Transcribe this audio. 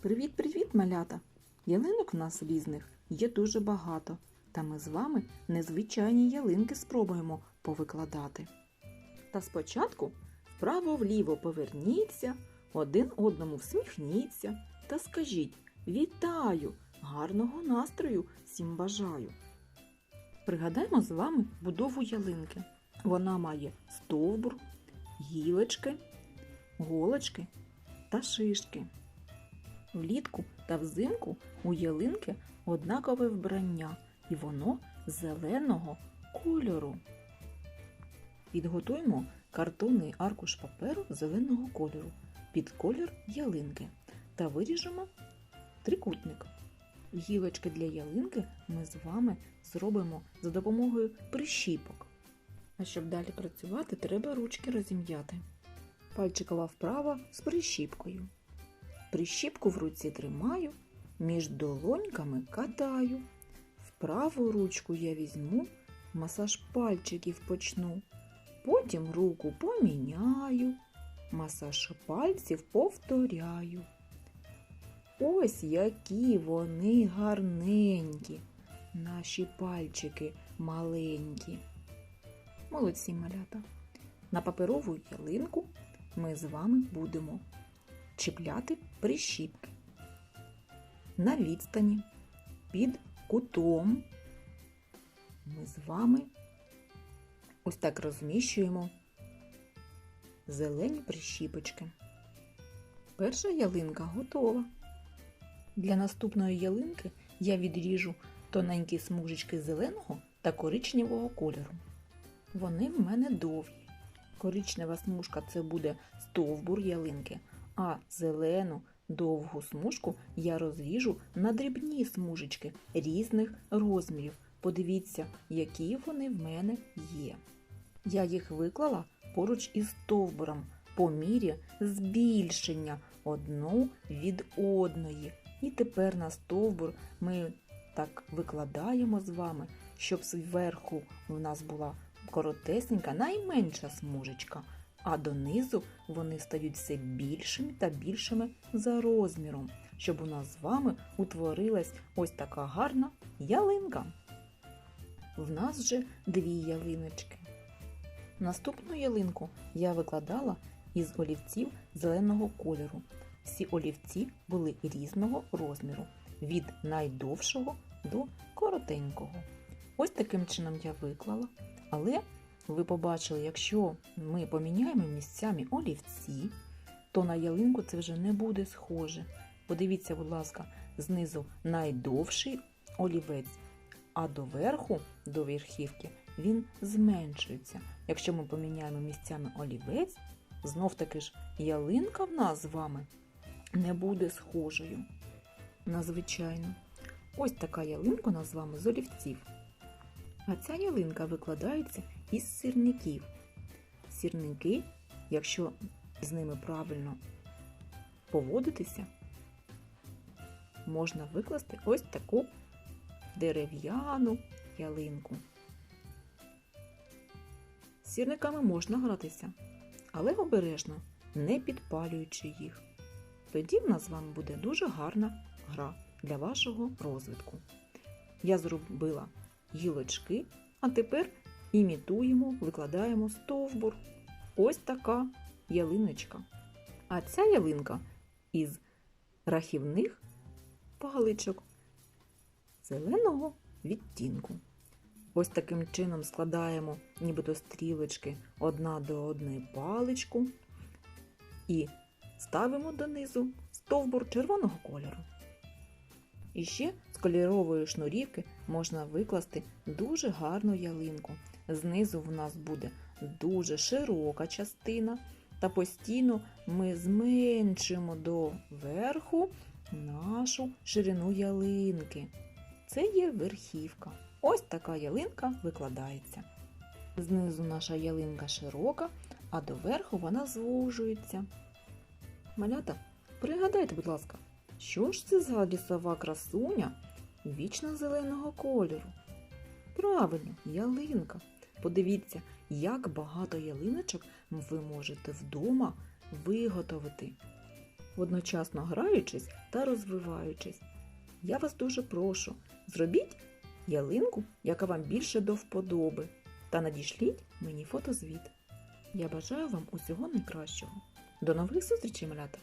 Привіт-привіт, малята! Ялинок у нас різних є дуже багато, та ми з вами незвичайні ялинки спробуємо повикладати. Та спочатку вправо-вліво поверніться, один одному всміхніться та скажіть Вітаю! Гарного настрою всім бажаю! Пригадаємо з вами будову ялинки. Вона має стовбур, гілочки, голочки та шишки. Влітку та взимку у ялинки однакове вбрання, і воно зеленого кольору. Підготуємо картонний аркуш паперу зеленого кольору під колір ялинки та виріжемо трикутник. Гілочки для ялинки ми з вами зробимо за допомогою прищіпок. А щоб далі працювати, треба ручки розім'яти. Пальчикова вправа з прищіпкою. Прищіпку в руці тримаю, між долоньками катаю. В праву ручку я візьму, масаж пальчиків почну. Потім руку поміняю, масаж пальців повторяю. Ось які вони гарненькі, наші пальчики маленькі. Молодці малята. На паперову ялинку ми з вами будемо чіпляти прищіпки на відстані під кутом. Ми з вами ось так розміщуємо зелені прищіпочки. Перша ялинка готова. Для наступної ялинки я відріжу тоненькі смужечки зеленого та коричневого кольору. Вони в мене довгі. Коричнева смужка це буде стовбур ялинки, а зелену довгу смужку я розріжу на дрібні смужечки різних розмірів. Подивіться, які вони в мене є. Я їх виклала поруч із стовбуром по мірі збільшення одну від одної. І тепер на стовбур ми так викладаємо з вами, щоб зверху в нас була коротесенька, найменша смужечка, а донизу вони стають все більшими та більшими за розміром, щоб у нас з вами утворилась ось така гарна ялинка. В нас вже дві ялиночки. Наступну ялинку я викладала із олівців зеленого кольору. Всі олівці були різного розміру, від найдовшого до коротенького. Ось таким чином я виклала. Але ви побачили, якщо ми поміняємо місцями олівці, то на ялинку це вже не буде схоже. Подивіться, будь ласка, знизу найдовший олівець, а доверху, до верхівки, він зменшується. Якщо ми поміняємо місцями олівець, знов таки ж ялинка в нас з вами не буде схожою. Надзвичайно. Ось така ялинка у нас з вами з олівців. А ця ялинка викладається із сірників. Сірники, якщо з ними правильно поводитися, можна викласти ось таку дерев'яну ялинку. З сірниками можна гратися, але обережно, не підпалюючи їх. Тоді в нас з вами буде дуже гарна гра для вашого розвитку. Я зробила гілочки, а тепер імітуємо, викладаємо стовбур. Ось така ялиночка. А ця ялинка із рахівних паличок зеленого відтінку. Ось таким чином складаємо нібито стрілочки одна до одної паличку і ставимо донизу стовбур червоного кольору. І ще з кольорової шнурівки можна викласти дуже гарну ялинку. Знизу в нас буде дуже широка частина, та постійно ми зменшимо до верху нашу ширину ялинки. Це є верхівка. Ось така ялинка викладається. Знизу наша ялинка широка, а доверху вона звужується. Малята, пригадайте, будь ласка, що ж це за лісова красуня вічно зеленого кольору? Правильно, ялинка. Подивіться, як багато ялиночок ви можете вдома виготовити. одночасно граючись та розвиваючись. Я вас дуже прошу, зробіть ялинку, яка вам більше до вподоби, та надішліть мені фотозвіт. Я бажаю вам усього найкращого. До нових зустрічей, малята!